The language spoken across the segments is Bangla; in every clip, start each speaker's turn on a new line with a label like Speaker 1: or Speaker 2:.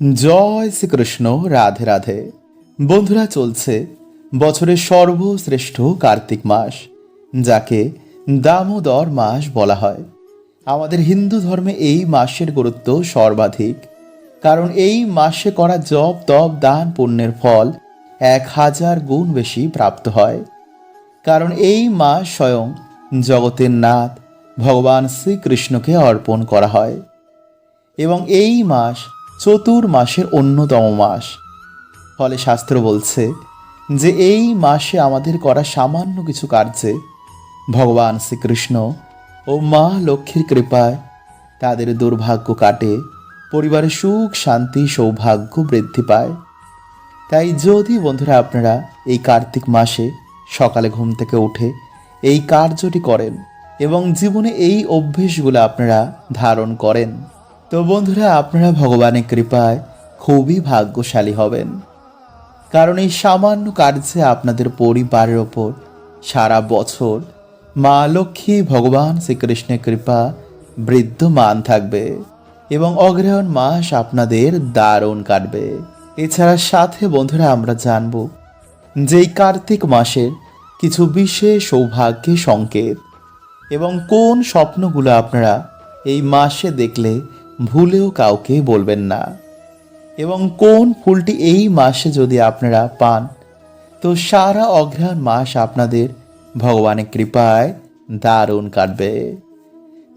Speaker 1: জয় শ্রীকৃষ্ণ, রাধে রাধে। বন্ধুরা, চলছে বছরের সর্বশ্রেষ্ঠ কার্তিক মাস, যাকে দামোদর মাস বলা হয়। আমাদের হিন্দু ধর্মে এই মাসের গুরুত্ব সর্বাধিক, কারণ এই মাসে করা জপ, তপ, দান, পুণ্যের ফল এক হাজার গুণ বেশি প্রাপ্ত হয়। কারণ এই মাস স্বয়ং জগতের নাথ ভগবান শ্রীকৃষ্ণকে অর্পণ করা হয়। এবং এই মাস চতুর মাসের অন্যতম মাস। ফলে শাস্ত্র বলছে যে এই মাসে আমাদের করা সামান্য কিছু কার্যে ভগবান শ্রীকৃষ্ণ ও মা লক্ষ্মীর কৃপায় তাদের দুর্ভাগ্য কাটে, পরিবারে সুখ, শান্তি, সৌভাগ্য বৃদ্ধি পায়। তাই যদি বন্ধুরা আপনারা এই কার্তিক মাসে সকালে ঘুম থেকে উঠে এই কার্যটি করেন এবং জীবনে এই অভ্যেসগুলো আপনারা ধারণ করেন। তো বন্ধুরা, আপনারা ভগবানের কৃপায় খুবই ভাগ্যশালী হবেন। কারণ এই সামান্য কার্যে আপনাদের পরিবারের ওপর সারা বছর মা লক্ষ্মী, ভগবান শ্রীকৃষ্ণের কৃপা বৃদ্ধমান থাকবে এবং অগ্রহায়ণ মাস আপনাদের দারুণ কাটবে। এছাড়া সাথে বন্ধুরা, আমরা জানব যে কার্তিক মাসের কিছু বিশেষ সৌভাগ্যের সংকেত এবং কোন স্বপ্নগুলো আপনারা এই মাসে দেখলে ভুলেও কাউকে বলবেন না। এবং কোন ফুলটি এই মাসে যদি আপনারা পান, তো সারা অগ্রহায়ণ মাস আপনাদের ভগবানের কৃপায় দারুণ কাটবে।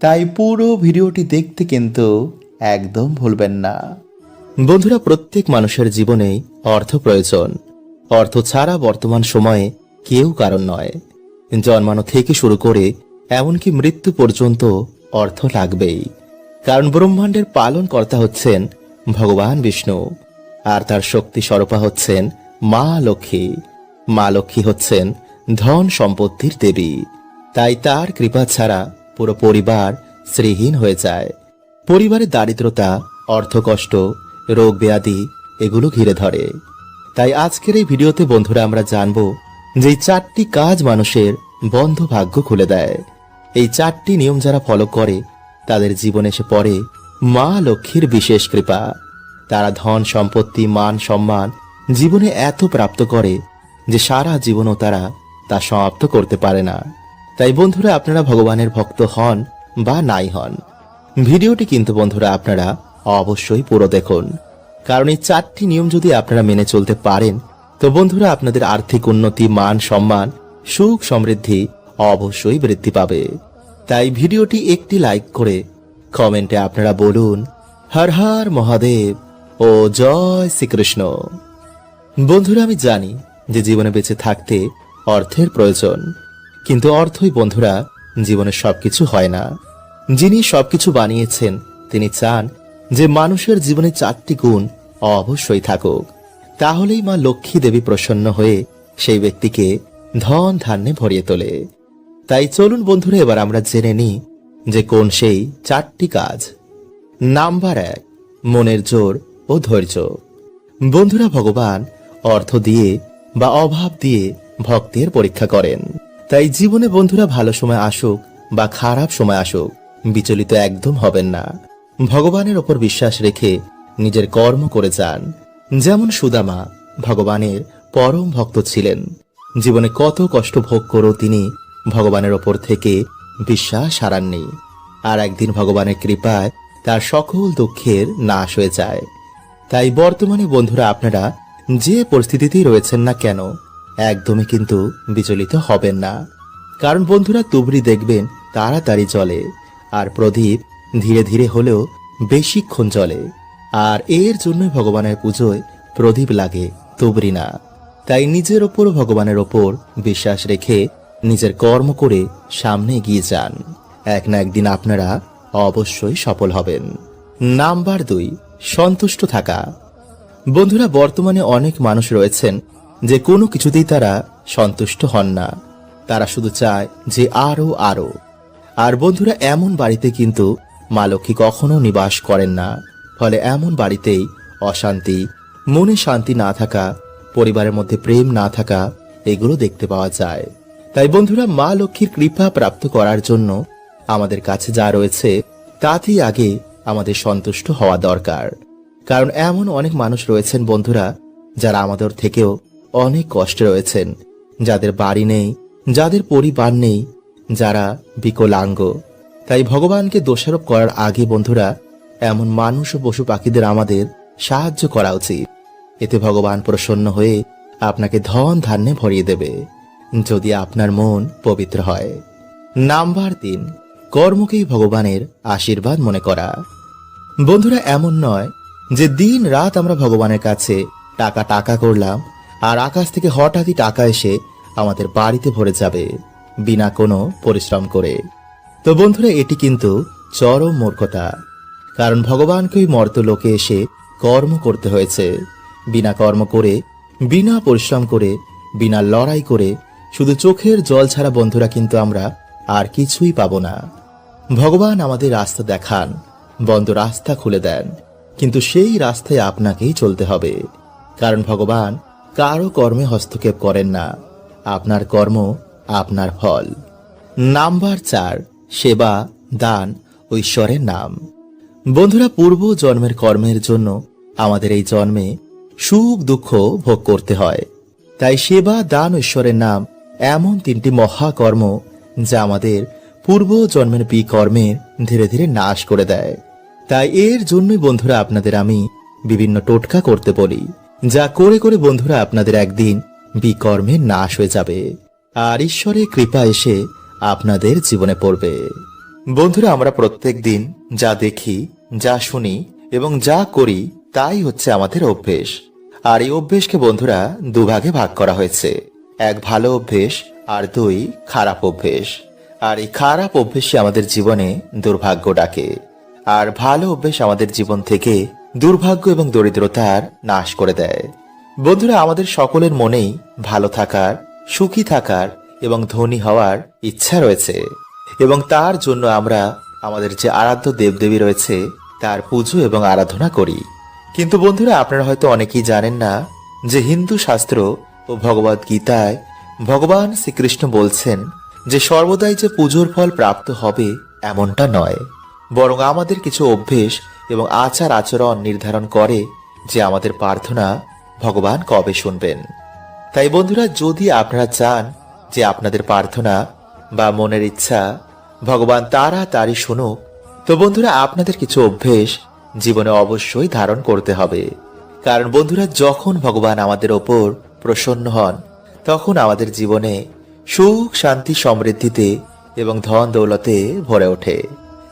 Speaker 1: তাই পুরো ভিডিওটি দেখতে কিন্তু একদম ভুলবেন না।
Speaker 2: বন্ধুরা, প্রত্যেক মানুষের জীবনেই অর্থ প্রয়োজন। অর্থ ছাড়া বর্তমান সময়ে কেউ কারণ নয়। জন্মানো থেকে শুরু করে এমনকি মৃত্যু পর্যন্ত অর্থ লাগবেই। কারণ ব্রহ্মাণ্ডের পালন কর্তা হচ্ছেন ভগবান বিষ্ণু, আর তার শক্তি স্বরূপা হচ্ছেন মা লক্ষ্মী। মা লক্ষ্মী হচ্ছেন ধন সম্পত্তির দেবী। তাই তার কৃপা ছাড়া পুরো পরিবার শ্রীহীন হয়ে যায়। পরিবারে দারিদ্রতা, অর্থকষ্ট, রোগ ব্যাধি এগুলো ঘিরে ধরে। তাই আজকের এই ভিডিওতে বন্ধুরা আমরা জানব যে চারটি কাজ মানুষের বন্ধ ভাগ্য খুলে দেয়। এই চারটি নিয়ম যারা ফলো করে তাদের জীবনে এসে পড়ে মা লক্ষ্মীর বিশেষ কৃপা। তারা ধন, সম্পত্তি, মান, সম্মান জীবনে এত প্রাপ্ত করে যে সারা জীবনও তারা তা সমাপ্ত করতে পারে না। তাই বন্ধুরা, আপনারা ভগবানের ভক্ত হন বা নাই হন, ভিডিওটি কিন্তু বন্ধুরা আপনারা অবশ্যই পুরো দেখুন। কারণ এই চারটি নিয়ম যদি আপনারা মেনে চলতে পারেন, তো বন্ধুরা আপনাদের আর্থিক উন্নতি, মান, সম্মান, সুখ সমৃদ্ধি অবশ্যই বৃদ্ধি পাবে। তাই ভিডিওটি একটি লাইক করে কমেন্টে আপনারা বলুন, হর হর মহাদেব ও জয় শ্রীকৃষ্ণ। বন্ধুরা, আমি জানি যে জীবনে বেঁচে থাকতে অর্থের প্রয়োজন, কিন্তু অর্থই বন্ধুরা, জীবনে সবকিছু হয় না। যিনি সবকিছু বানিয়েছেন, তিনি চান যে মানুষের জীবনে চারটি গুণ অবশ্যই থাকুক। তাহলেই মা লক্ষ্মী দেবী প্রসন্ন হয়ে সেই ব্যক্তিকে ধন ধান্যে ভরিয়ে তোলে। তাই চলুন বন্ধুরা, এবার আমরা জেনে নিই যে কোন সেই চারটি কাজ। নাম্বার এক, মনের জোর ও ধৈর্য। বন্ধুরা, ভগবান অর্থ দিয়ে বা অভাব দিয়ে ভক্তের পরীক্ষা করেন। তাই জীবনে বন্ধুরা, ভালো সময় আসুক বা খারাপ সময় আসুক, বিচলিত একদম হবেন না। ভগবানের ওপর বিশ্বাস রেখে নিজের কর্ম করে যান। যেমন সুদামা ভগবানের পরম ভক্ত ছিলেন। জীবনে কত কষ্ট ভোগ করেও তিনি ভগবানের ওপর থেকে বিশ্বাস হারাননি। আর একদিন ভগবানের কৃপায় তার সকল দুঃখের নাশ হয়ে যায়। তাই বর্তমানে বন্ধুরা আপনারা যে পরিস্থিতিতেই রয়েছেন না কেন, একদমই কিন্তু বিচলিত হবেন না। কারণ বন্ধুরা তুবড়ি দেখবেন তাড়াতাড়ি চলে আর প্রদীপ ধীরে ধীরে হলেও বেশিক্ষণ জ্বলে। আর এর জন্যই ভগবানের পুজোয় প্রদীপ লাগে তুবড়ি না। তাই নিজের ওপর ভগবানের ওপর বিশ্বাস রেখে নিজের কর্ম করে সামনে এগিয়ে যান। এক না একদিন আপনারা অবশ্যই সফল হবেন। নাম্বার দুই, সন্তুষ্ট থাকা। বন্ধুরা, বর্তমানে অনেক মানুষ রয়েছেন যে কোনো কিছুতেই তারা সন্তুষ্ট হন না। তারা শুধু চায় যে আরও আরও আর বন্ধুরা, এমন বাড়িতে কিন্তু মা লক্ষ্মী কখনো নিবাস করেন না। ফলে এমন বাড়িতেই অশান্তি, মনে শান্তি না থাকা, পরিবারের মধ্যে প্রেম না থাকা, এগুলো দেখতে পাওয়া যায়। তাই বন্ধুরা, মা লক্ষ্মীর কৃপা প্রাপ্ত করার জন্য আমাদের কাছে যা রয়েছে, তাতেই আগে আমাদের সন্তুষ্ট হওয়া দরকার। কারণ এমন অনেক মানুষ রয়েছেন বন্ধুরা, যারা আমাদের থেকেও অনেক কষ্টে রয়েছেন। যাদের বাড়ি নেই, যাদের পরিবার নেই, যারা বিকলাঙ্গ। তাই ভগবানকে দোষারোপ করার আগে বন্ধুরা, এমন মানুষ ও পশু পাখিদের আমাদের সাহায্য করা উচিত। এতে ভগবান প্রসন্ন হয়ে আপনাকে ধন ধান্যে ভরিয়ে দেবে। যদি আপনার মন পবিত্র হয়। নাম্বার তিন, কর্মকেই ভগবানের আশীর্বাদ মনে করা। বন্ধুরা, এমন নয় যে দিন রাত আমরা ভগবানের কাছে টাকা টাকা করলাম আর আকাশ থেকে হঠাৎই টাকা এসে আমাদের বাড়িতে ভরে যাবে বিনা কোনো পরিশ্রম করে। তো বন্ধুরা, এটি কিন্তু চরম মূর্খতা। কারণ ভগবানকেই মর্ত লোকে এসে কর্ম করতে হয়েছে। বিনা কর্ম করে, বিনা পরিশ্রম করে, বিনা লড়াই করে শুধু চোখের জল ছাড়া বন্ধুরা কিন্তু আমরা আর কিছুই পাব না। ভগবান আমাদের রাস্তা দেখান, বন্ধ রাস্তা খুলে দেন, কিন্তু সেই রাস্তায় আপনাকেই চলতে হবে। কারণ ভগবান কারও কর্মে হস্তক্ষেপ করেন না। আপনার কর্ম আপনার ফল। নাম্বার চার, সেবা, দান ও ঈশ্বরের নাম। বন্ধুরা, পূর্ব জন্মের কর্মের জন্য আমাদের এই জন্মে সুখ দুঃখ ভোগ করতে হয়। তাই সেবা, দান ও ঈশ্বরের নাম এমন তিনটি মহাকর্ম যা আমাদের পূর্ব জন্মের বিকর্মের ধীরে ধীরে নাশ করে দেয়। তাই এর জন্যই বন্ধুরা আপনাদের আমি বিভিন্ন টোটকা করতে বলি, যা করে করে বন্ধুরা আপনাদের একদিন বিকর্মের নাশ হয়ে যাবে। আর ঈশ্বরের কৃপা এসে আপনাদের জীবনে পড়বে। বন্ধুরা, আমরা প্রত্যেক দিন যা দেখি, যা শুনি এবং যা করি, তাই হচ্ছে আমাদের অভ্যেস। আর এই অভ্যেসকে বন্ধুরা দুভাগে ভাগ করা হয়েছে। এক ভালো অভ্যেস আর দুই খারাপ অভ্যেস। আর এই খারাপ অভ্যেসই আমাদের জীবনে দুর্ভাগ্য ডাকে। আর ভালো অভ্যেস আমাদের জীবন থেকে দুর্ভাগ্য এবং দরিদ্রতার নাশ করে দেয়। বন্ধুরা, আমাদের সকলের মনেই ভালো থাকার, সুখী থাকার এবং ধনী হওয়ার ইচ্ছা রয়েছে। এবং তার জন্য আমরা আমাদের যে আরাধ্য দেবদেবী রয়েছে, তার পুজো এবং আরাধনা করি। কিন্তু বন্ধুরা, আপনারা হয়তো অনেকেই জানেন না যে হিন্দু শাস্ত্র ও ভগবদ গীতায় ভগবান শ্রীকৃষ্ণ বলছেন যে সর্বদাই যে পুজোর ফল প্রাপ্ত হবে এমনটা নয়। বরং আমাদের কিছু অভ্যেস এবং আচার আচরণ নির্ধারণ করে যে আমাদের প্রার্থনা ভগবান কবে শুনবেন। তাই বন্ধুরা, যদি আপনারা চান যে আপনাদের প্রার্থনা বা মনের ইচ্ছা ভগবান তারা তারই শুনুক, তো বন্ধুরা, আপনাদের কিছু অভ্যেস জীবনে অবশ্যই ধারণ করতে হবে। কারণ বন্ধুরা, যখন ভগবান আমাদের ওপর প্রসন্ন হন, তখন আমাদের জীবনে সুখ, শান্তি, সমৃদ্ধিতে এবং ধন দৌলতে ভরে ওঠে।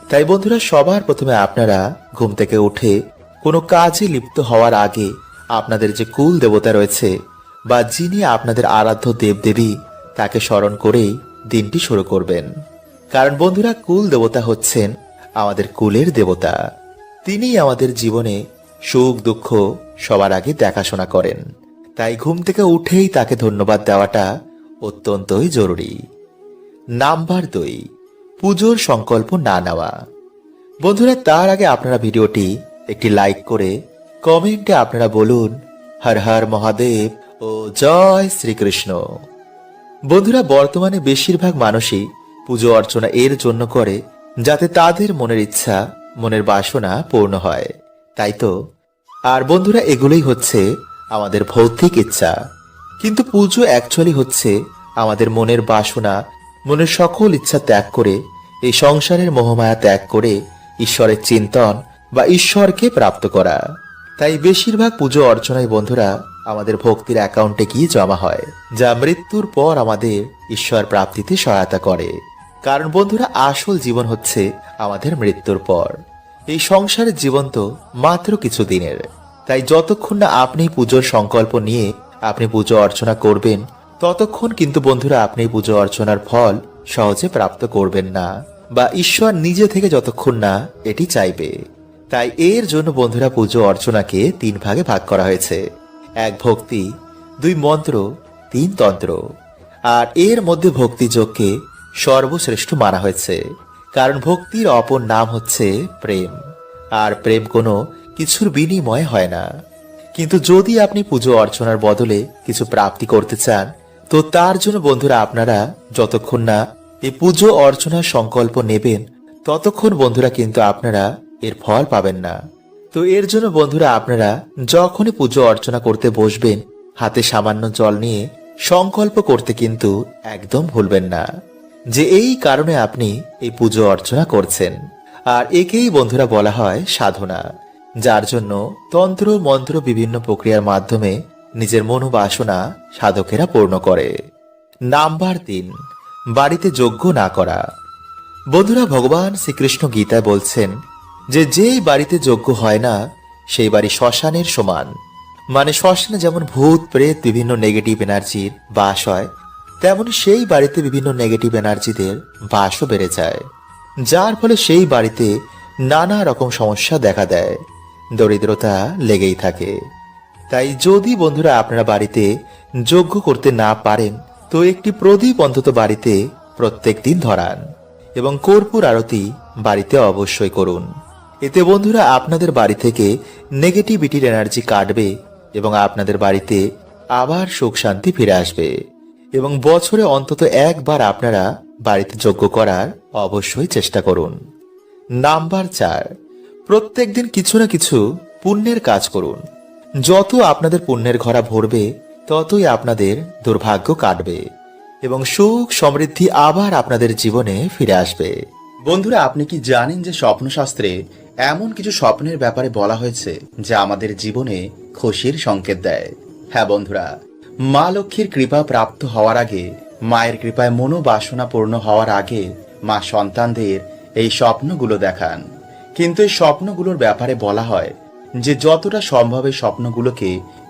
Speaker 2: তাই বন্ধুরা, সবার প্রথমে আপনারা ঘুম থেকে উঠে কোনো কাজে লিপ্ত হওয়ার আগে আপনাদের যে কুল দেবতা রয়েছে বা যিনি আপনাদের আরাধ্য দেবদেবী, তাকে স্মরণ করেই দিনটি শুরু করবেন। কারণ বন্ধুরা, কুল দেবতা হচ্ছেন আমাদের কুলের দেবতা। তিনি আমাদের জীবনে সুখ, দুঃখ সবার আগে দেখাশোনা করেন। তাই ঘুম থেকে উঠেই তাকে ধন্যবাদ দেওয়াটা অত্যন্তই জরুরি। নাম্বার দুই, পুজোর সংকল্প না নেওয়া। বন্ধুরা, তার আগে আপনারা ভিডিওটি একটি লাইক করে কমেন্টে আপনারা বলুন, হর হর মহাদেব ও জয় শ্রীকৃষ্ণ। বন্ধুরা, বর্তমানে বেশিরভাগ মানুষই পুজো অর্চনা এর জন্য করে, যাতে তাদের মনের ইচ্ছা, মনের বাসনা পূর্ণ হয়। তাই তো? আর বন্ধুরা, এগুলোই হচ্ছে আমাদের ভৌতিক ইচ্ছা। কিন্তু পুজো অ্যাকচুয়ালি হচ্ছে আমাদের মনের বাসনা, মনের সকল ইচ্ছা ত্যাগ করে, এই সংসারের মোহমায়া ত্যাগ করে ঈশ্বরের চিন্তন বা ঈশ্বরকে প্রাপ্ত করা। তাই বেশিরভাগ পুজো অর্চনায় বন্ধুরা আমাদের ভক্তির অ্যাকাউন্টে গিয়ে জমা হয়, যা মৃত্যুর পর আমাদের ঈশ্বর প্রাপ্তিতে সহায়তা করে। কারণ বন্ধুরা, আসল জীবন হচ্ছে আমাদের মৃত্যুর পর। এই সংসারের জীবন তো মাত্র কিছু দিনের। তাই যতক্ষণ না আপনি পুজোর সংকল্প নিয়ে আপনি পুজো অর্চনা করবেন, ততক্ষণ কিন্তু বন্ধুরা আপনি পুজো অর্চনার ফল সহজে প্রাপ্ত করবেন না বা ঈশ্বর নিজে থেকে যতক্ষণ না এটি চাইবে। তাই এর জন্য বন্ধুরা পুজো অর্চনাকে তিন ভাগে ভাগ করা হয়েছে। এক ভক্তি, দুই মন্ত্র, তিন তন্ত্র। আর এর মধ্যে ভক্তিযোগকে সর্বশ্রেষ্ঠ মানা হয়েছে। কারণ ভক্তির অপর নাম হচ্ছে প্রেম। আর প্রেম কোনো কিছুর বিনিময় হয় না। কিন্তু যদি আপনি পুজো অর্চনার বদলে কিছু প্রাপ্তি করতে চান, তো তার জন্য বন্ধুরা আপনারা যতক্ষণ না এই পুজো অর্চনার সংকল্প নেবেন, ততক্ষণ বন্ধুরা কিন্তু আপনারা এর ফল পাবেন না। তো এর জন্য বন্ধুরা আপনারা যখনই পুজো অর্চনা করতে বসবেন, হাতে সামান্য জল নিয়ে সংকল্প করতে কিন্তু একদম ভুলবেন না, যে এই কারণে আপনি এই পুজো অর্চনা করছেন। আর একেই বন্ধুরা বলা হয় সাধনা। যার জন্য তন্ত্র মন্ত্র বিভিন্ন প্রক্রিয়ার মাধ্যমে নিজের মনোবাসনা সাধকেরা পূর্ণ করে। নাম্বার তিন বাড়িতে যজ্ঞ না করা। বন্ধুরা, ভগবান শ্রীকৃষ্ণ গীতায় বলছেন যে, যেই বাড়িতে যজ্ঞ হয় না, সেই বাড়ি শ্মশানের সমান। মানে শ্মশানে যেমন ভূত, প্রেত বিভিন্ন নেগেটিভ এনার্জির বাস হয়, তেমন সেই বাড়িতে বিভিন্ন নেগেটিভ এনার্জিদের বাসও বেড়ে যায়। যার ফলে সেই বাড়িতে নানা রকম সমস্যা দেখা দেয়। দরিদ্রতা লেগেই থাকে। তাই যদি বন্ধুরা আপনারা বাড়িতে যজ্ঞ করতে না পারেন, তো একটি প্রদীপ অন্তত বাড়িতে প্রত্যেক দিন ধরান এবং কর্পূর আরতি বাড়িতে অবশ্যই করুন। এতে বন্ধুরা আপনাদের বাড়ি থেকে নেগেটিভিটির এনার্জি কাটবে এবং আপনাদের বাড়িতে আবার সুখ শান্তি ফিরে আসবে এবং বছরে অন্তত একবার আপনারা বাড়িতে যজ্ঞ করার অবশ্যই চেষ্টা করুন। নাম্বার চার প্রত্যেকদিন কিছু না কিছু পুণ্যের কাজ করুন। যত আপনাদের পুণ্যের ঘরা ভরবে, ততই আপনাদের দুর্ভাগ্য কাটবে এবং সুখ সমৃদ্ধি আবার আপনাদের জীবনে ফিরে আসবে।
Speaker 1: বন্ধুরা, আপনি কি জানেন যে স্বপ্নশাস্ত্রে এমন কিছু স্বপ্নের ব্যাপারে বলা হয়েছে যা আমাদের জীবনে খুশির সংকেত দেয়? হ্যাঁ বন্ধুরা, মা লক্ষ্মীর কৃপা প্রাপ্ত হওয়ার আগে, মায়ের কৃপায় মনোবাসনা পূর্ণ হওয়ার আগে মা সন্তানদের এই স্বপ্নগুলো দেখান। কিন্তু এই স্বপ্নগুলোর ব্যাপারে বলা হয় যে যতটা সম্ভব এই স্বপ্নগুলোকে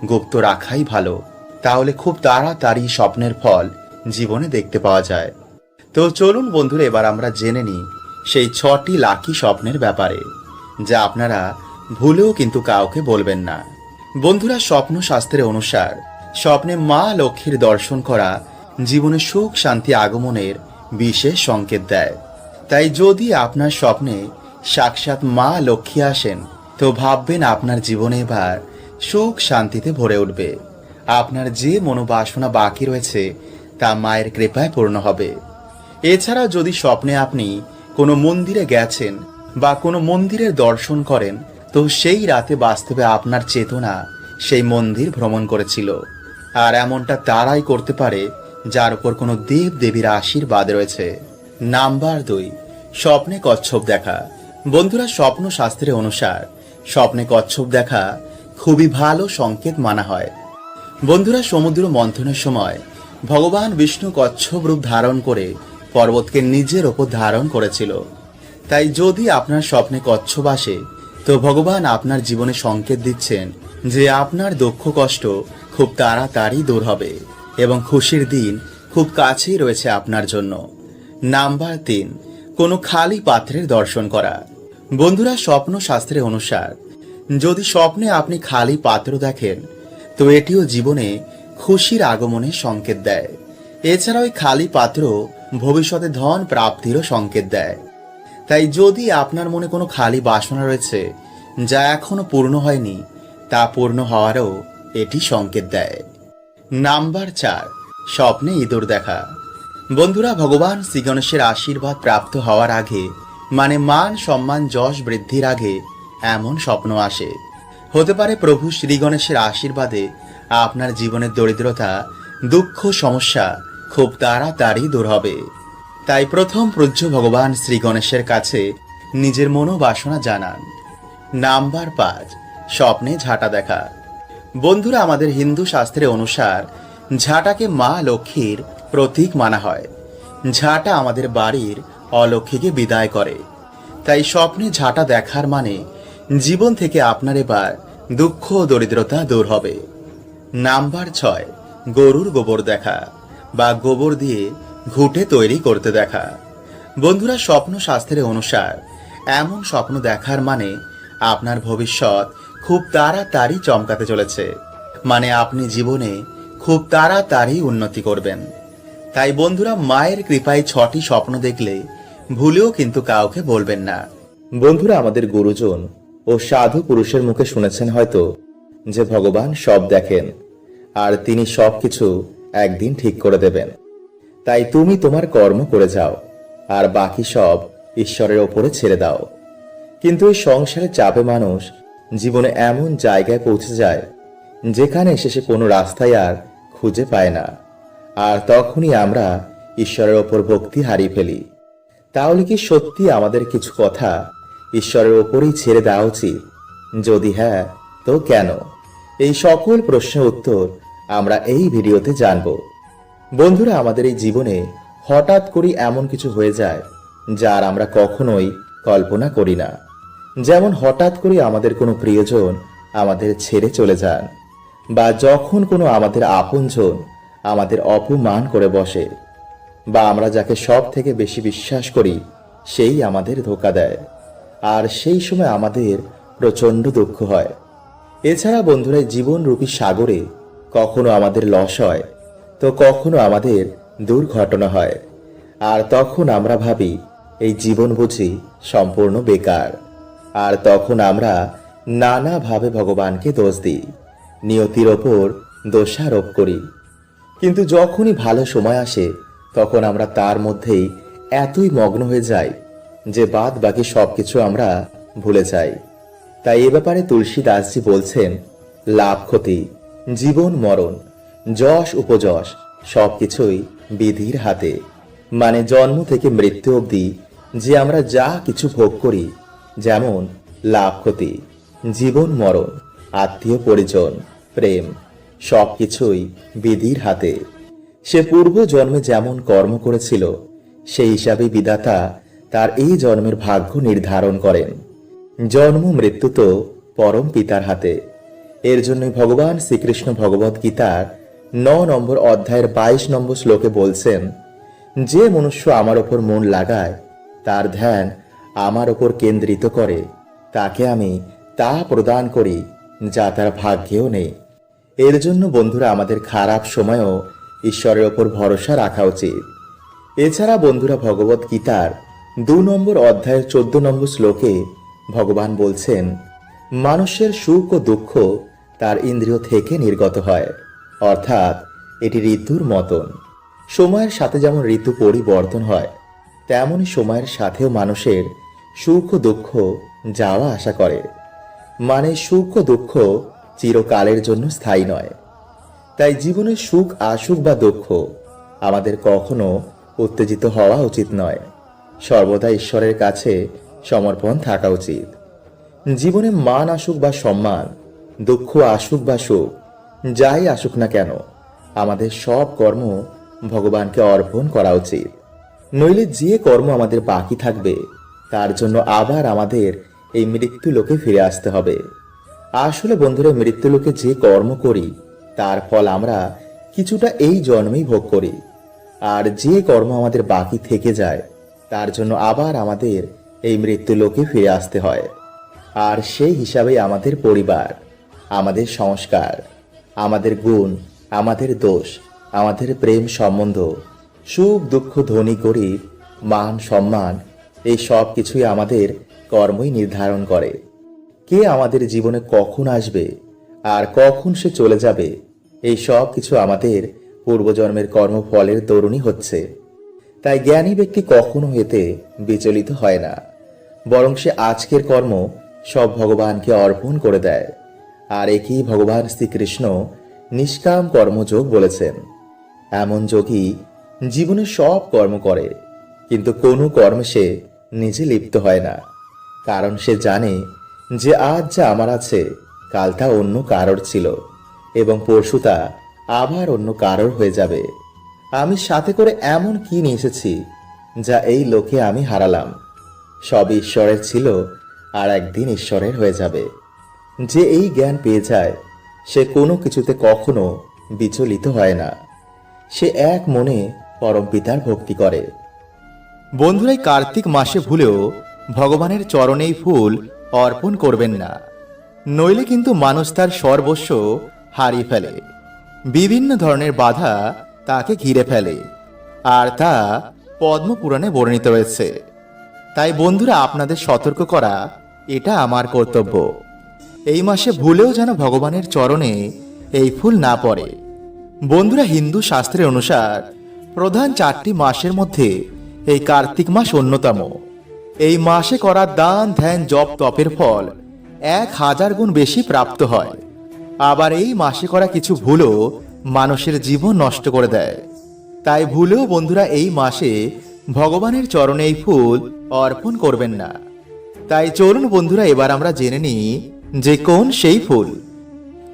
Speaker 1: গুপ্ত রাখাই ভালো, তাহলে খুব তাড়াতাড়ি স্বপ্নের ফল জীবনে দেখতে পাওয়া যায়। তো চলুন বন্ধুরা, এবার আমরা জেনে নিই সেই ছটি লাকি স্বপ্নের ব্যাপারে, যা আপনারা ভুলেও কিন্তু কাউকে বলবেন না। বন্ধুরা, স্বপ্ন শাস্ত্রের অনুসার স্বপ্নে মা লক্ষ্মীর দর্শন করা জীবনে সুখ শান্তি আগমনের বিশেষ সংকেত দেয়। তাই যদি আপনার স্বপ্নে সাক্ষাৎ মা লক্ষ্মী আসেন, তো ভাববেন আপনার জীবনে এবার সুখ শান্তিতে ভরে উঠবে। আপনার যে মনোবাসনা বাকি রয়েছে, তা মায়ের কৃপায় পূর্ণ হবে। এছাড়াও যদি স্বপ্নে আপনি কোনো মন্দিরে গেছেন বা কোনো মন্দিরের দর্শন করেন, তো সেই রাতে বাস্তবে আপনার চেতনা সেই মন্দির ভ্রমণ করেছিল। আর এমনটা তারাই করতে পারে, যার উপর কোনো দেব দেবীর আশীর্বাদ রয়েছে। নাম্বার দুই, স্বপ্নে কচ্ছপ দেখা। বন্ধুরা, স্বপ্ন শাস্ত্রের অনুসার স্বপ্নে কচ্ছপ দেখা খুবই ভালো সংকেত মানা হয়। বন্ধুরা, সমুদ্র মন্থনের সময় ভগবান বিষ্ণু কচ্ছপ রূপ ধারণ করে পর্বতকে নিজের ওপর ধারণ করেছিল। তাই যদি আপনার স্বপ্নে কচ্ছপ আসে, তো ভগবান আপনার জীবনে সংকেত দিচ্ছেন যে আপনার দুঃখ কষ্ট খুব তাড়াতাড়ি দূর হবে এবং খুশির দিন খুব কাছেই রয়েছে আপনার জন্য। নাম্বার তিন কোনো খালি পাত্রের দর্শন করা। বন্ধুরা, স্বপ্ন শাস্ত্রের অনুসার, যদি স্বপ্নে আপনি খালি পাত্র দেখেন, তো এটিও জীবনে খুশির আগমনের সংকেত দেয়। এছাড়া ওই খালি পাত্র ভবিষ্যতে ধন প্রাপ্তিরও সংকেত দেয়। তাই যদি আপনার মনে কোনো খালি বাসনা রয়েছে, যা এখনও পূর্ণ হয়নি, তা পূর্ণ হওয়ারও এটি সংকেত দেয়। নাম্বার চার, স্বপ্নে ইঁদুর দেখা। বন্ধুরা, ভগবান শ্রী গণেশের আশীর্বাদ প্রাপ্ত হওয়ার আগে মানে মান সম্মান যশ বৃদ্ধির আগে, এমন স্বপ্ন আসে। হতে পারে প্রভু শ্রী গণেশের আশীর্বাদে আপনার জীবনের দরিদ্রতা, দুঃখ, সমস্যা খুব তাড়াতাড়ি দূর হবে। তাই প্রথম পূজ্য ভগবান শ্রী গণেশের কাছে নিজের মনোবাসনা জানান। নাম্বার পাঁচ, স্বপ্নে ঝাঁটা দেখা। বন্ধুরা, আমাদের হিন্দু শাস্ত্রে অনুসার ঝাঁটাকে মা লক্ষ্মীর প্রতীক মানা হয়। ঝাঁটা আমাদের বাড়ির অলক্ষ্মীকে বিদায় করে। তাই স্বপ্নে ঝাঁটা দেখার মানে জীবন থেকে আপনার এবার দুঃখ ও দরিদ্রতা দূর হবে। নাম্বার ছয়, গরুর গোবর দেখা বা গোবর দিয়ে ঘুটে তৈরি করতে দেখা। বন্ধুরা, স্বপ্ন শাস্ত্রের অনুসার এমন স্বপ্ন দেখার মানে আপনার ভবিষ্যৎ খুব তাড়াতাড়ি চমকাতে চলেছে। মানে আপনি জীবনে খুব তাড়াতাড়ি উন্নতি করবেন। তাই বন্ধুরা মায়ের কৃপায় ছটি স্বপ্ন দেখলে ভুলেও কিন্তু কাউকে বলবেন না।
Speaker 2: বন্ধুরা, আমাদের গুরুজন ও সাধু পুরুষের মুখে শুনেছেন হয়তো যে ভগবান সব দেখেন আর তিনি সবকিছু একদিন ঠিক করে দেবেন। তাই তুমি তোমার কর্ম করে যাও আর বাকি সব ঈশ্বরের ওপরে ছেড়ে দাও। কিন্তু এই সংসারে চাপে মানুষ জীবনে এমন জায়গায় পৌঁছে যায় যেখানে এসে সে কোনো রাস্তায় আর খুঁজে পায় না। আর তখনই আমরা ঈশ্বরের ওপর ভক্তি হারিয়ে ফেলি। তাহলে কি সত্যি আমাদের কিছু কথা ঈশ্বরের ওপরেই ছেড়ে দেওয়া উচিত? যদি হ্যাঁ তো কেন? এই সকল প্রশ্নের উত্তর আমরা এই ভিডিওতে জানব। বন্ধুরা, আমাদের এই জীবনে হঠাৎ করে এমন কিছু হয়ে যায় যার আমরা কখনোই কল্পনা করি না। যেমন হঠাৎ করে আমাদের কোনো প্রিয়জন আমাদের ছেড়ে চলে যান বা যখন কোনো আমাদের আপনজন আমাদের অপমান করে বসে, বা আমরা যাকে সব থেকে বেশি বিশ্বাস করি, সেই আমাদের ধোকা দেয়। আর সেই সময় আমাদের প্রচণ্ড দুঃখ হয়। এছাড়া বন্ধুরা জীবনরূপী সাগরে কখনো আমাদের লস হয়, তো কখনো আমাদের দুর্ঘটনা হয়। আর তখন আমরা ভাবি, এই জীবন বুঝি সম্পূর্ণ বেকার। আর তখন আমরা নানাভাবে ভগবানকে দোষ দিই, নিয়তির ওপর দোষারোপ করি। কিন্তু যখনই ভালো সময় আসে, তখন আমরা তার মধ্যেই এতই মগ্ন হয়ে যাই যে বাদ বাকি সবকিছু আমরা ভুলে যাই। তাই এ ব্যাপারে তুলসী দাসজি বলছেন, লাভ ক্ষতি, জীবন মরণ, যশ উপযশ, সবকিছুই বিধির হাতে। মানে জন্ম থেকে মৃত্যু অবধি যে আমরা যা কিছু ভোগ করি, যেমন লাভ ক্ষতি, জীবন মরণ, আত্মীয় পরিজন, প্রেম সবকিছুই বিধির হাতে। সে পূর্ব জন্মে যেমন কর্ম করেছিল, সেই হিসাবে বিধাতা তার এই জন্মের ভাগ্য নির্ধারণ করেন। জন্ম, মৃত্যু তো পরম পিতার হাতে। এর জন্য ভগবান শ্রীকৃষ্ণ ভগবত গীতার ন নম্বর অধ্যায়ের বাইশ নম্বর শ্লোকে বলছেন, যে মনুষ্য আমার ওপর মন লাগায়, তার ধ্যান আমার ওপর কেন্দ্রিত করে। তাকে আমি তা প্রদান করি যা তার ভাগ্যেও নেই। এর জন্য বন্ধুরা আমাদের খারাপ সময়েও ঈশ্বরের ওপর ভরসা রাখা উচিত। এছাড়া বন্ধুরা ভগবত গীতার দু নম্বর অধ্যায়ের চোদ্দ নম্বর শ্লোকে ভগবান বলছেন, মানুষের সুখ ও দুঃখ তার ইন্দ্রিয় থেকে নির্গত হয়, অর্থাৎ এটি ঋতুর মতন। সময়ের সাথে যেমন ঋতু পরিবর্তন হয় তেমনই সময়ের সাথেও মানুষের সুখ ও দুঃখ যাওয়া আশা করে। মানে সুখ ও দুঃখ চিরকালের জন্য স্থায়ী নয়। তাই জীবনের সুখ, আসুক বা দুঃখ, আমাদের কখনো উত্তেজিত হওয়া উচিত নয়। সর্বদা ঈশ্বরের কাছে সমর্পণ থাকা উচিত। জীবনে মান আসুক বা সম্মান, দুঃখ আসুক বা সুখ, যাই আসুক না কেন, আমাদের সব কর্ম ভগবানকে অর্পণ করা উচিত। নইলে যে কর্ম আমাদের বাকি থাকবে, তার জন্য আবার আমাদের এই মৃত্যু লোকে ফিরে আসতে হবে। আসলে বন্ধুরা, মৃত্যু লোকে যে কর্ম করি, তার ফল আমরা কিছুটা এই জন্মেই ভোগ করি। আর যে কর্ম আমাদের বাকি থেকে যায়, তার জন্য আবার আমাদের এই মৃত্যু লোকে ফিরে আসতে হয়। আর সেই হিসাবেই আমাদের পরিবার, আমাদের সংস্কার, আমাদের গুণ, আমাদের দোষ, আমাদের প্রেম সম্বন্ধ, সুখ, দুঃখ, ধনী, গরিব, মান, সম্মান, এই সব কিছুই আমাদের কর্মই নির্ধারণ করে। কে আমাদের জীবনে কখন আসবে আর কখন সে চলে যাবে, এই সব কিছু আমাদের পূর্বজন্মের কর্মফলের দরুণই হচ্ছে। তাই জ্ঞানী ব্যক্তি কখনো এতে বিচলিত হয় না, বরং সে আজকের কর্ম সব ভগবানকে অর্পণ করে দেয়। আর একই ভগবান শ্রীকৃষ্ণ নিষ্কাম কর্মযোগ বলেছেন। এমন যোগী জীবনে সব কর্ম করে, কিন্তু কোনো কর্মে সে নিজে লিপ্ত হয় না, কারণ সে জানে যে আজ যা আমার আছে, কাল তা অন্য কারোর ছিল, এবং পরশু তা আবার অন্য কারোর হয়ে যাবে। আমি সাথে করে এমন কি নিয়ে এসেছি, যা এই লোকে আমি হারালাম। সব ঈশ্বরের ছিল, আর একদিন ঈশ্বরের হয়ে যাবে। যে এই জ্ঞান পেয়ে যায়, সে কোনো কিছুতে কখনো বিচলিত হয় না। সে এক মনে পরম পিতার ভক্তি করে।
Speaker 1: বন্ধুরাই কার্তিক মাসে ভুলেও ভগবানের চরণেই ফুল অর্পণ করবেন না। নইলে কিন্তু মানুষ তার সর্বস্ব হারিয়ে ফেলে। বিভিন্ন ধরনের বাধা তাকে ঘিরে ফেলে। আর তা পদ্মপুরাণে বর্ণিত হয়েছে তাই বন্ধুরা, আপনাদের সতর্ক করা এটা আমার কর্তব্য। এই মাসে ভুলেও যেন ভগবানের চরণে এই ফুল না পড়ে। বন্ধুরা, হিন্দু শাস্ত্রের অনুসার প্রধান চারটি মাসের মধ্যে এই কার্তিক মাস অন্যতম। এই মাসে করা দান, ধ্যান, জপ, তপের ফল
Speaker 2: এক হাজার গুণ বেশি প্রাপ্ত হয়। আবার এই মাসে করা কিছু ভুলও মানুষের জীবন নষ্ট করে দেয়। তাই ভুলেও বন্ধুরা এই মাসে ভগবানের চরণে এই ফুল অর্পণ করবেন না। তাই চলুন বন্ধুরা, এবার আমরা জেনে নিই যে কোন সেই ফুল।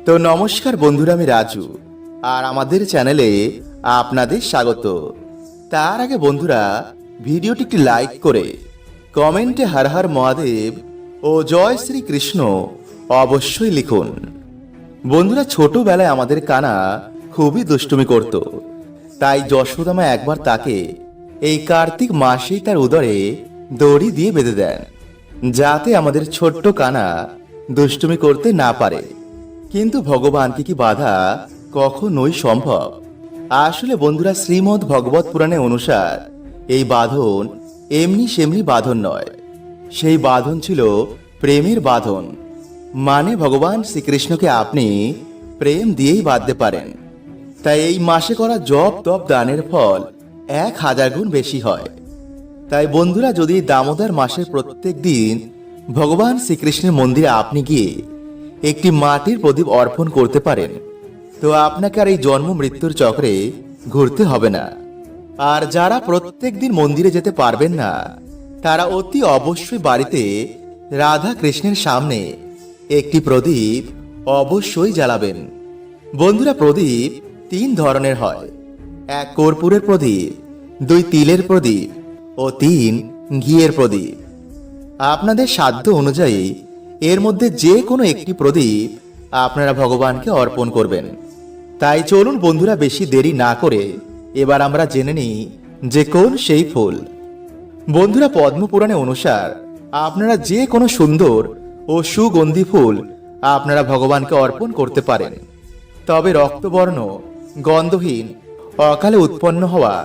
Speaker 2: তো নমস্কার বন্ধুরা, আমি রাজু আর আমাদের চ্যানেলে আপনাদের স্বাগত। তার আগে বন্ধুরা ভিডিওটি একটি লাইক করে কমেন্টে হর মহাদেব ও জয় শ্রী কৃষ্ণ অবশ্যই লিখুন। বন্ধুরা, ছোটবেলায় আমাদের কানা খুবই দুষ্টুমি করত। তাই যশোদামা একবার তাকে এই কার্তিক মাসেই তার উদরে দড়ি দিয়ে বেঁধে দেন, যাতে আমাদের ছোট্ট কানা দুষ্টুমি করতে না পারে। কিন্তু ভগবানকে কি বাধা কখনোই সম্ভব? আসলে বন্ধুরা, শ্রীমদ ভগবত পুরাণে অনুসার এই বাঁধন এমনি সেমনি বাঁধন নয়। সেই বাঁধন ছিল প্রেমের বাঁধন। মানে ভগবান শ্রীকৃষ্ণকে আপনি প্রেম দিয়েই বাঁধতে পারেন। তাই এই মাসে করা জপ তপ দানের ফল এক হাজার গুণ বেশি হয়। তাই বন্ধুরা, যদি দামোদর মাসের প্রত্যেক দিন ভগবান শ্রীকৃষ্ণের মন্দিরে আপনি গিয়ে একটি মাটির প্রদীপ অর্পণ করতে পারেন, তো আপনাকে আর এই জন্ম মৃত্যুর চক্রে ঘুরতে হবে না। আর যারা প্রত্যেক দিন মন্দিরে যেতে পারবেন না, তারা অতি অবশ্যই বাড়িতে রাধা কৃষ্ণের সামনে একটি প্রদীপ অবশ্যই জ্বালাবেন। বন্ধুরা, প্রদীপ তিন ধরনের হয়। এক কর্পূরের প্রদীপ, দুই তিলের প্রদীপ ও তিন ঘিয়ের প্রদীপ। আপনাদের সাধ্য অনুযায়ী এর মধ্যে যে কোনো একটি প্রদীপ আপনারা ভগবানকে অর্পণ করবেন। তাই চলুন বন্ধুরা, বেশি দেরি না করে এবার আমরা জেনে নিই যে কোন সেই ফুল। বন্ধুরা পদ্মপুরাণে অনুসার, আপনারা যে কোনো সুন্দর ও সুগন্ধি ফুল আপনারা ভগবানকে অর্পণ করতে পারেন। তবে রক্তবর্ণ, গন্ধহীন, অকালে উৎপন্ন হওয়া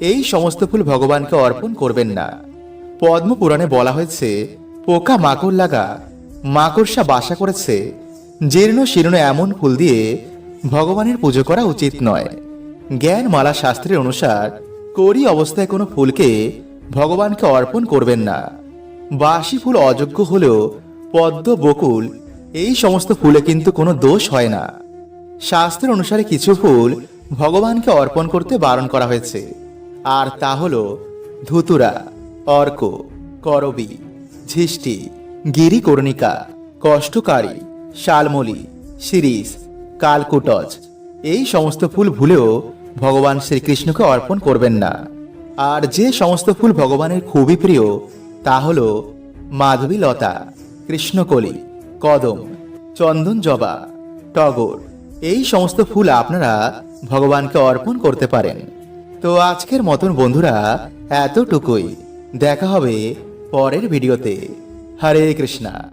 Speaker 2: এই সমস্ত ফুল ভগবানকে অর্পণ করবেন না। পদ্মপুরাণে বলা হয়েছে, পোকা মাকড় লাগা, মাকড়সা বাসা করেছে, জীর্ণ শীর্ণ এমন ফুল দিয়ে ভগবানের পুজো করা উচিত নয়। জ্ঞান মালা শাস্ত্রের অনুসার করি অবস্থায় কোনো ফুলকে ভগবানকে অর্পণ করবেন না। বাসি ফুল অযোগ্য হলেও পদ্ম, বকুল এই সমস্ত ফুলে কিন্তু কোনো দোষ হয় না। শাস্ত্রের অনুসারে কিছু ফুল ভগবানকে অর্পণ করতে বারণ করা হয়েছে। আর তা হল ধুতুরা, অর্ক, করবি ঝিষ্টি গিরিকর্ণিকা, কষ্টকারী, শালমলি, শিরিষ, কালকুটজ এই সমস্ত ফুল ভুলেও ভগবান শ্রীকৃষ্ণকে অর্পণ করবেন না। আর যে সমস্ত ফুল ভগবানের খুবই প্রিয়, তা হল মাধবী লতা, কৃষ্ণকলি, কদম, চন্দন জবা, টগর। এই সমস্ত ফুল আপনারা ভগবানকে অর্পণ করতে পারেন। তো আজকের মতন বন্ধুরা, এতটুকুই। দেখা হবে পরের ভিডিওতে। হরে কৃষ্ণা।